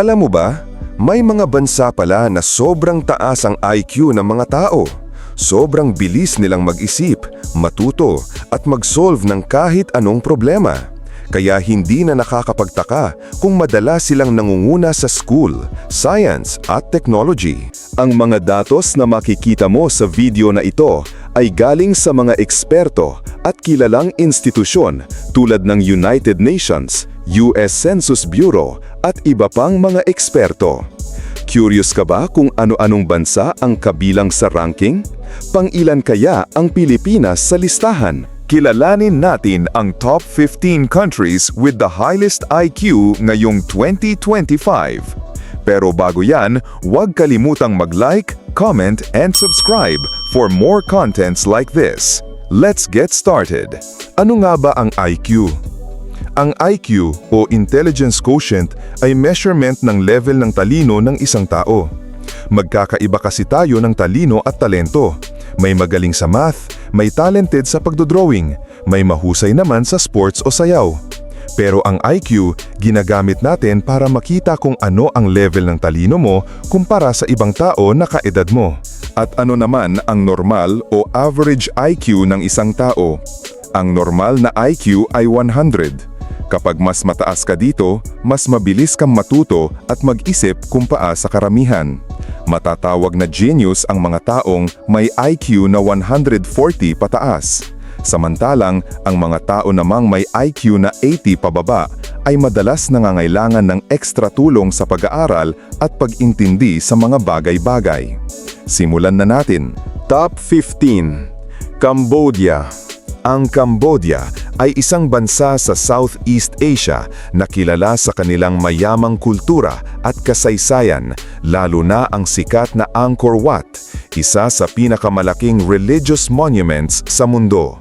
Alam mo ba, may mga bansa pala na sobrang taas ang IQ ng mga tao. Sobrang bilis nilang mag-isip, matuto, at mag-solve ng kahit anong problema. Kaya hindi na nakakapagtaka kung madalas silang nangunguna sa school, science at technology. Ang mga datos na makikita mo sa video na ito ay galing sa mga eksperto at kilalang institusyon tulad ng United Nations, US Census Bureau at iba pang mga eksperto. Curious ka ba kung ano-anong bansa ang kabilang sa ranking? Pang-ilan kaya ang Pilipinas sa listahan? Kilalanin natin ang top 15 countries with the highest IQ ngayong 2025. Pero bago yan, huwag kalimutang mag-like, comment, and subscribe for more contents like this. Let's get started. Ano nga ba ang IQ? Ang IQ o Intelligence Quotient ay measurement ng level ng talino ng isang tao. Magkakaiba kasi tayo ng talino at talento. May magaling sa math, may talented sa pagdodrawing, may mahusay naman sa sports o sayaw. Pero ang IQ, ginagamit natin para makita kung ano ang level ng talino mo kumpara sa ibang tao na kaedad mo. At ano naman ang normal o average IQ ng isang tao? Ang normal na IQ ay 100. Kapag mas mataas ka dito, mas mabilis kang matuto at mag-isip kumpaa sa karamihan. Matatawag na genius ang mga taong may IQ na 140 pataas. Samantalang, ang mga tao namang may IQ na 80 pababa ay madalas nangangailangan ng ekstra tulong sa pag-aaral at pag-intindi sa mga bagay-bagay. Simulan na natin. Top 15. Cambodia Ang Cambodia ay isang bansa sa Southeast Asia na kilala sa kanilang mayamang kultura at kasaysayan, lalo na ang sikat na Angkor Wat, isa sa pinakamalaking religious monuments sa mundo.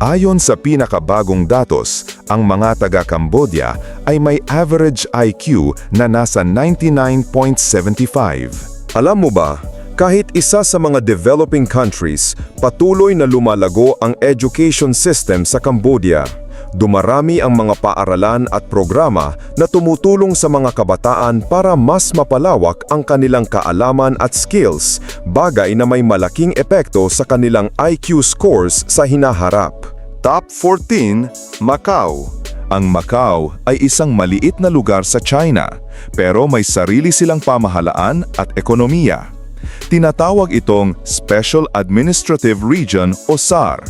Ayon sa pinakabagong datos, ang mga taga-Cambodia ay may average IQ na nasa 99.75. Alam mo ba, kahit isa sa mga developing countries, patuloy na lumalago ang education system sa Cambodia. Dumarami ang mga paaralan at programa na tumutulong sa mga kabataan para mas mapalawak ang kanilang kaalaman at skills, bagay na may malaking epekto sa kanilang IQ scores sa hinaharap. Top 14, Macau. Ang Macau ay isang maliit na lugar sa China, pero may sarili silang pamahalaan at ekonomiya. Tinatawag itong Special Administrative Region o SAR.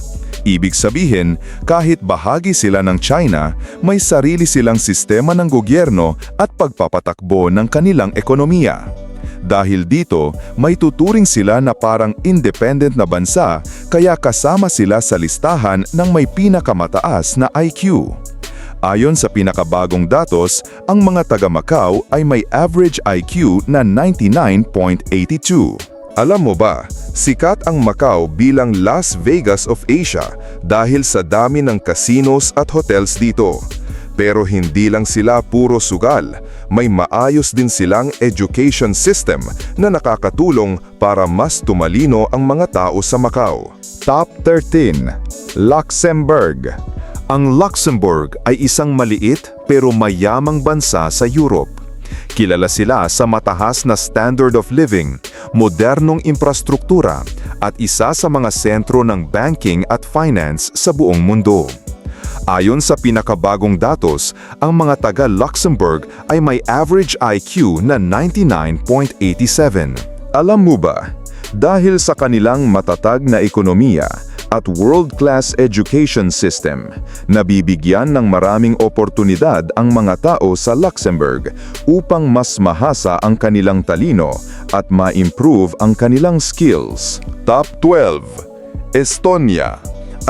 Ibig sabihin, kahit bahagi sila ng China, may sarili silang sistema ng gobyerno at pagpapatakbo ng kanilang ekonomiya. Dahil dito, may tuturing sila na parang independent na bansa kaya kasama sila sa listahan ng may pinakamataas na IQ. Ayon sa pinakabagong datos, ang mga taga Macau ay may average IQ na 99.82. Alam mo ba, sikat ang Macau bilang Las Vegas of Asia dahil sa dami ng casinos at hotels dito. Pero hindi lang sila puro sugal, may maayos din silang education system na nakakatulong para mas tumalino ang mga tao sa Macau. Top 13. Luxembourg Ang Luxembourg ay isang maliit pero mayamang bansa sa Europe. Kilala sila sa matahas na standard of living, modernong infrastruktura at isa sa mga sentro ng banking at finance sa buong mundo. Ayon sa pinakabagong datos, ang mga taga-Luxembourg ay may average IQ na 99.87. Alam mo ba, dahil sa kanilang matatag na ekonomiya at world-class education system, nabibigyan ng maraming oportunidad ang mga tao sa Luxembourg upang mas mahasa ang kanilang talino at ma-improve ang kanilang skills. Top 12. Estonia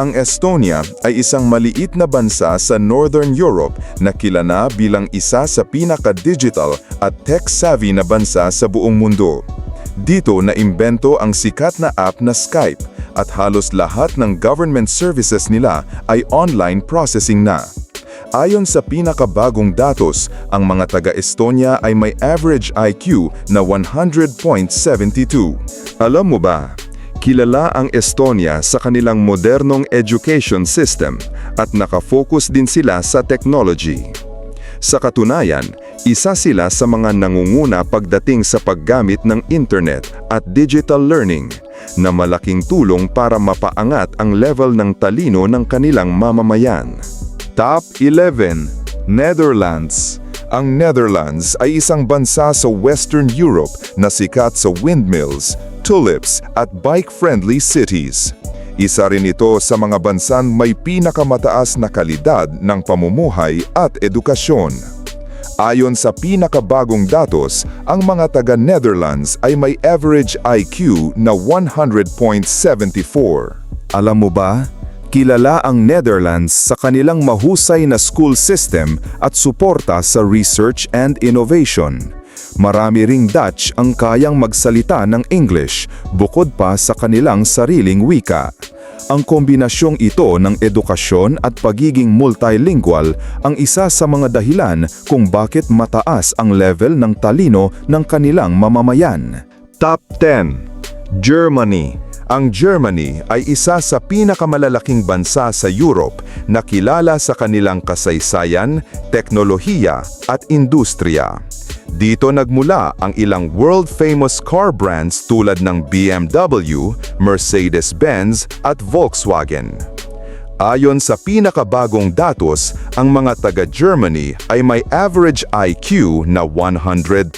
ang Estonia ay isang maliit na bansa sa Northern Europe na kilala bilang isa sa pinaka-digital at tech-savvy na bansa sa buong mundo. Dito naimbento ang sikat na app na Skype at halos lahat ng government services nila ay online processing na. Ayon sa pinakabagong datos, ang mga taga-Estonia ay may average IQ na 100.72. Alam mo ba, Kilala ang Estonia sa kanilang modernong education system at nakafocus din sila sa technology. Sa katunayan, Isa sila sa mga nangunguna pagdating sa paggamit ng internet at digital learning na malaking tulong para mapaangat ang level ng talino ng kanilang mamamayan. Top 11. Netherlands Ang Netherlands ay isang bansa sa Western Europe na sikat sa windmills, tulips at bike-friendly cities. Isa rin ito sa mga bansang may pinakamataas na kalidad ng pamumuhay at edukasyon. Ayon sa pinakabagong datos, ang mga taga-Netherlands ay may average IQ na 100.74. Alam mo ba, kilala ang Netherlands sa kanilang mahusay na school system at suporta sa research and innovation. Marami ring Dutch ang kayang magsalita ng English bukod pa sa kanilang sariling wika. Ang kombinasyong ito ng edukasyon at pagiging multilingual ang isa sa mga dahilan kung bakit mataas ang level ng talino ng kanilang mamamayan. Top 10. Germany Ang Germany ay isa sa pinakamalalaking bansa sa Europe na kilala sa kanilang kasaysayan, teknolohiya at industriya. Dito nagmula ang ilang world-famous car brands tulad ng BMW, Mercedes-Benz at Volkswagen. Ayon sa pinakabagong datos, ang mga taga-Germany ay may average IQ na 100.74.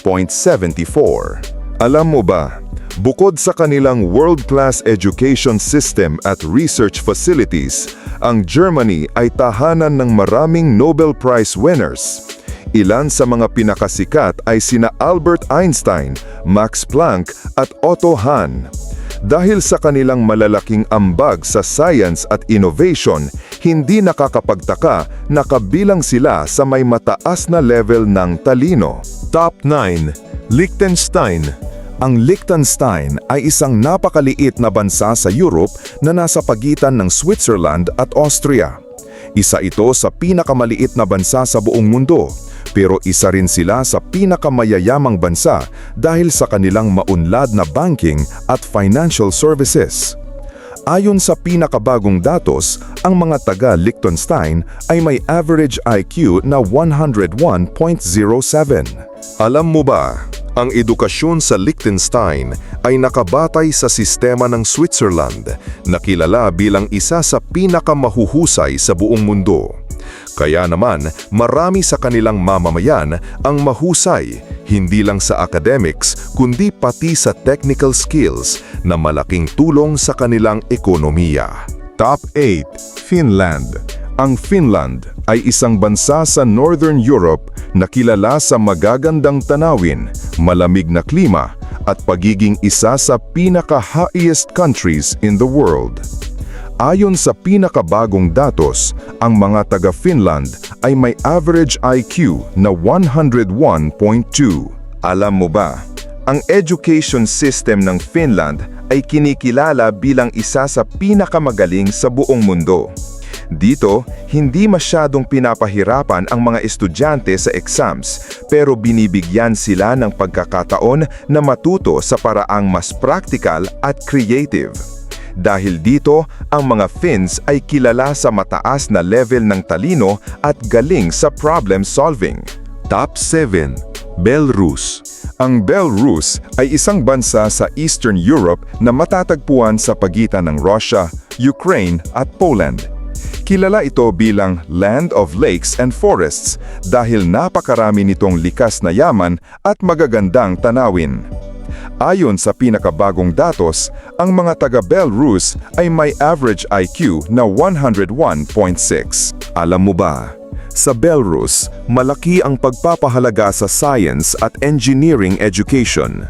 Alam mo ba, bukod sa kanilang world-class education system at research facilities, ang Germany ay tahanan ng maraming Nobel Prize winners. Ilan sa mga pinakasikat ay sina Albert Einstein, Max Planck at Otto Hahn. Dahil sa kanilang malalaking ambag sa science at innovation, hindi nakakapagtaka na kabilang sila sa may mataas na level ng talino. Top 9. Liechtenstein Ang Liechtenstein ay isang napakaliit na bansa sa Europe na nasa pagitan ng Switzerland at Austria. Isa ito sa pinakamaliit na bansa sa buong mundo, pero isa rin sila sa pinakamayayamang bansa dahil sa kanilang maunlad na banking at financial services. Ayon sa pinakabagong datos, ang mga taga Liechtenstein ay may average IQ na 101.07. Alam mo ba, ang edukasyon sa Liechtenstein ay nakabatay sa sistema ng Switzerland na kilala bilang isa sa pinakamahuhusay sa buong mundo. Kaya naman, marami sa kanilang mamamayan ang mahusay, hindi lang sa academics kundi pati sa technical skills na malaking tulong sa kanilang ekonomiya. Top 8. Finland Ang Finland ay isang bansa sa Northern Europe na kilala sa magagandang tanawin, malamig na klima at pagiging isa sa pinaka-highest countries in the world. Ayon sa pinakabagong datos, ang mga taga-Finland ay may average IQ na 101.2. Alam mo ba, ang education system ng Finland ay kinikilala bilang isa sa pinakamagaling sa buong mundo. Dito, hindi masyadong pinapahirapan ang mga estudyante sa exams pero binibigyan sila ng pagkakataon na matuto sa paraang mas practical at creative. Dahil dito, ang mga Finns ay kilala sa mataas na level ng talino at galing sa problem solving. Top 7. Belarus Ang Belarus ay isang bansa sa Eastern Europe na matatagpuan sa pagitan ng Russia, Ukraine at Poland. Kilala ito bilang Land of Lakes and Forests dahil napakarami nitong likas na yaman at magagandang tanawin. Ayon sa pinakabagong datos, ang mga taga Belarus ay may average IQ na 101.6. Alam mo ba, sa Belarus, malaki ang pagpapahalaga sa science at engineering education.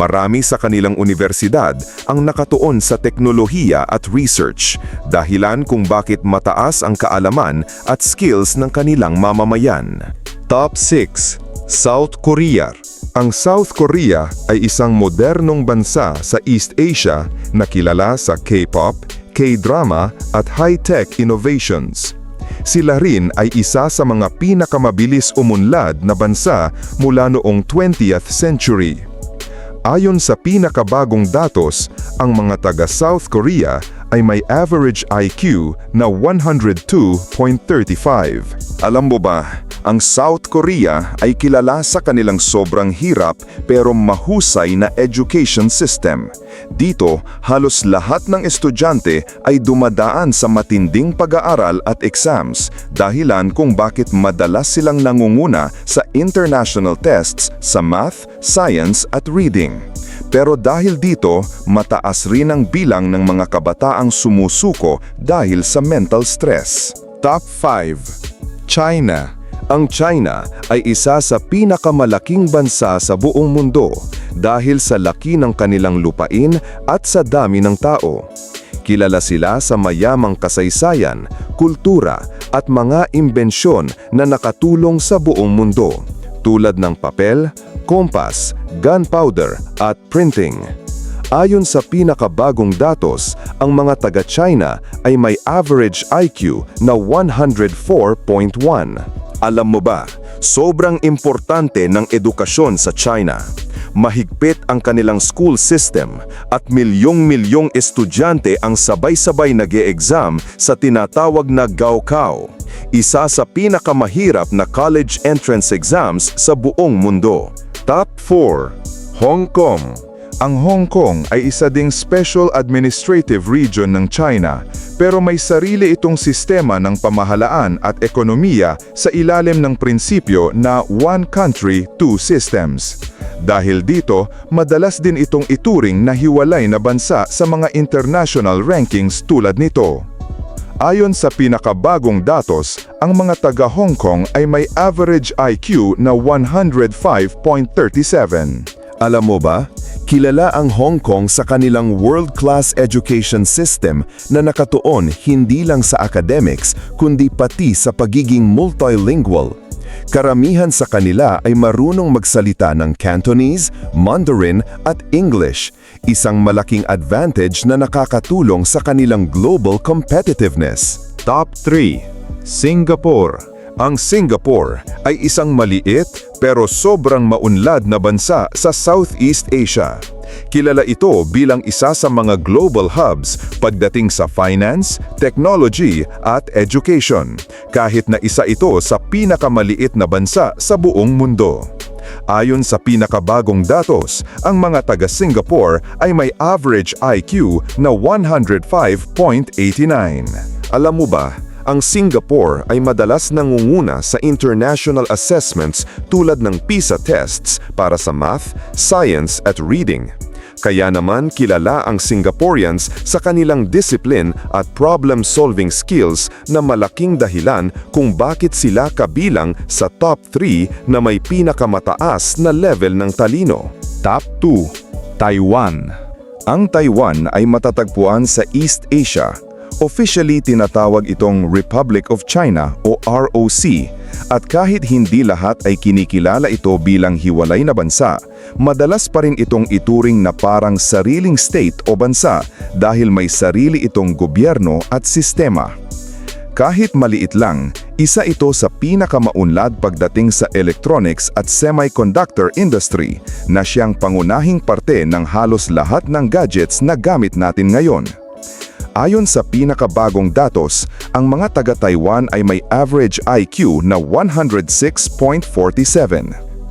Marami sa kanilang universidad ang nakatuon sa teknolohiya at research, dahilan kung bakit mataas ang kaalaman at skills ng kanilang mamamayan. Top 6. South Korea Ang South Korea ay isang modernong bansa sa East Asia na kilala sa K-pop, K-drama at high-tech innovations. Sila rin ay isa sa mga pinakamabilis umunlad na bansa mula noong 20th century. Ayon sa pinakabagong datos, ang mga taga South Korea ay may average IQ na 102.35. Alam mo ba, ang South Korea ay kilala sa kanilang sobrang hirap pero mahusay na education system. Dito, halos lahat ng estudyante ay dumadaan sa matinding pag-aaral at exams, dahilan kung bakit madalas silang nangunguna sa international tests sa math, science at reading. Pero dahil dito, mataas rin ang bilang ng mga kabataang sumusuko dahil sa mental stress. Top 5. China Ang China ay isa sa pinakamalaking bansa sa buong mundo dahil sa laki ng kanilang lupain at sa dami ng tao. Kilala sila sa mayamang kasaysayan, kultura at mga imbensyon na nakatulong sa buong mundo, tulad ng papel, kompas, gunpowder at printing. Ayon sa pinakabagong datos, ang mga taga-China ay may average IQ na 104.1. Alam mo ba, sobrang importante ng edukasyon sa China. Mahigpit ang kanilang school system at milyong-milyong estudyante ang sabay-sabay nag exam sa tinatawag na Gaokao, isa sa pinakamahirap na college entrance exams sa buong mundo. Top 4. Hong Kong Ang Hong Kong ay isa ding special administrative region ng China pero may sarili itong sistema ng pamahalaan at ekonomiya sa ilalim ng prinsipyo na One Country, Two Systems. Dahil dito, madalas din itong ituring na hiwalay na bansa sa mga international rankings tulad nito. Ayon sa pinakabagong datos, ang mga taga Hong Kong ay may average IQ na 105.37. Alam mo ba, kilala ang Hong Kong sa kanilang world-class education system na nakatuon hindi lang sa academics kundi pati sa pagiging multilingual. Karamihan sa kanila ay marunong magsalita ng Cantonese, Mandarin at English, isang malaking advantage na nakakatulong sa kanilang global competitiveness. Top 3. Singapore Ang Singapore ay isang maliit pero sobrang maunlad na bansa sa Southeast Asia. Kilala ito bilang isa sa mga global hubs pagdating sa finance, technology at education, kahit na isa ito sa pinakamaliit na bansa sa buong mundo. Ayon sa pinakabagong datos, ang mga taga Singapore ay may average IQ na 105.89. Alam mo ba, ang Singapore ay madalas nangunguna sa international assessments tulad ng PISA tests para sa math, science at reading. Kaya naman kilala ang Singaporeans sa kanilang discipline at problem-solving skills na malaking dahilan kung bakit sila kabilang sa top 3 na may pinakamataas na level ng talino. Top 2. Taiwan Ang Taiwan ay matatagpuan sa East Asia. Officially tinatawag itong Republic of China o ROC at kahit hindi lahat ay kinikilala ito bilang hiwalay na bansa, madalas pa rin itong ituring na parang sariling state o bansa dahil may sarili itong gobyerno at sistema. Kahit maliit lang, isa ito sa pinakamaunlad pagdating sa electronics at semiconductor industry na siyang pangunahing parte ng halos lahat ng gadgets na gamit natin ngayon. Ayon sa pinakabagong datos, ang mga taga-Taiwan ay may average IQ na 106.47.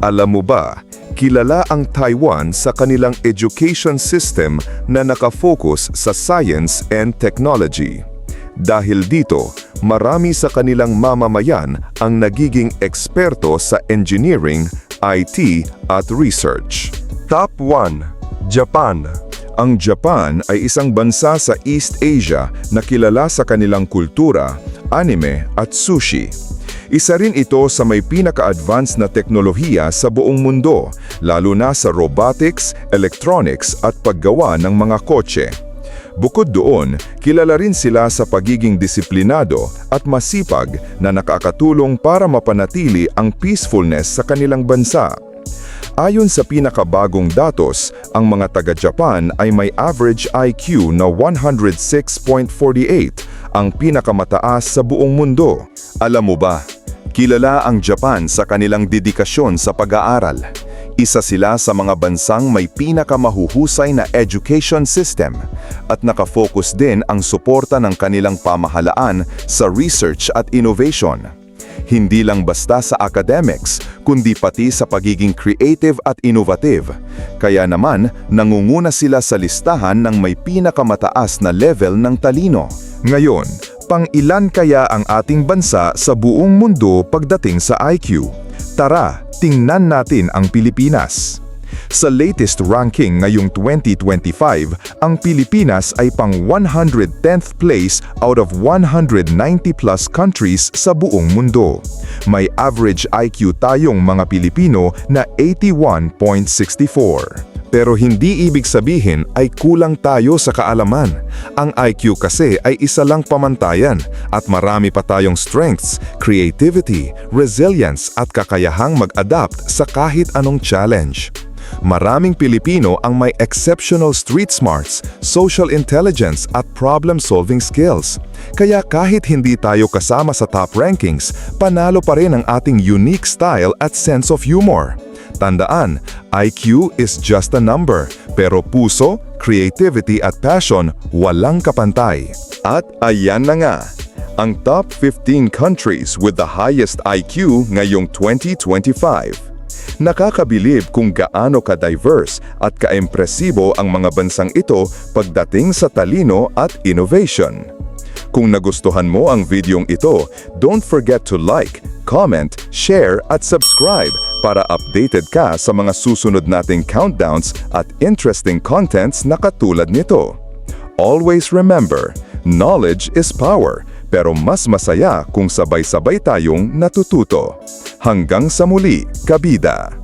Alam mo ba, kilala ang Taiwan sa kanilang education system na nakafocus sa science and technology. Dahil dito, marami sa kanilang mamamayan ang nagiging eksperto sa engineering, IT at research. Top 1. Japan Ang Japan ay isang bansa sa East Asia na kilala sa kanilang kultura, anime at sushi. Isa rin ito sa may pinaka-advanced na teknolohiya sa buong mundo, lalo na sa robotics, electronics at paggawa ng mga kotse. Bukod doon, kilala rin sila sa pagiging disiplinado at masipag na nakakatulong para mapanatili ang peacefulness sa kanilang bansa. Ayon sa pinakabagong datos, ang mga taga-Japan ay may average IQ na 106.48, ang pinakamataas sa buong mundo. Alam mo ba, kilala ang Japan sa kanilang dedikasyon sa pag-aaral. Isa sila sa mga bansang may pinakamahuhusay na education system at nakafocus din ang suporta ng kanilang pamahalaan sa research at innovation. Hindi lang basta sa academics, kundi pati sa pagiging creative at innovative. Kaya naman, nangunguna sila sa listahan ng may pinakamataas na level ng talino. Ngayon, pang ilan kaya ang ating bansa sa buong mundo pagdating sa IQ? Tara, tingnan natin ang Pilipinas. Sa latest ranking ngayong 2025, ang Pilipinas ay pang 110th place out of 190 plus countries sa buong mundo. May average IQ tayong mga Pilipino na 81.64. Pero hindi ibig sabihin ay kulang tayo sa kaalaman. Ang IQ kasi ay isa lang pamantayan at marami pa tayong strengths, creativity, resilience at kakayahang mag-adapt sa kahit anong challenge. Maraming Pilipino ang may exceptional street smarts, social intelligence at problem-solving skills. Kaya kahit hindi tayo kasama sa top rankings, panalo pa rin ang ating unique style at sense of humor. Tandaan, IQ is just a number, pero puso, creativity at passion walang kapantay. At ayan na nga, ang top 15 countries with the highest IQ ngayong 2025. Nakakabilib kung gaano ka-diverse at ka-impresibo ang mga bansang ito pagdating sa talino at innovation. Kung nagustuhan mo ang videong ito, don't forget to like, comment, share at subscribe para updated ka sa mga susunod nating countdowns at interesting contents na katulad nito. Always remember, knowledge is power, pero mas masaya kung sabay-sabay tayong natututo. Hanggang sa muli, kabida!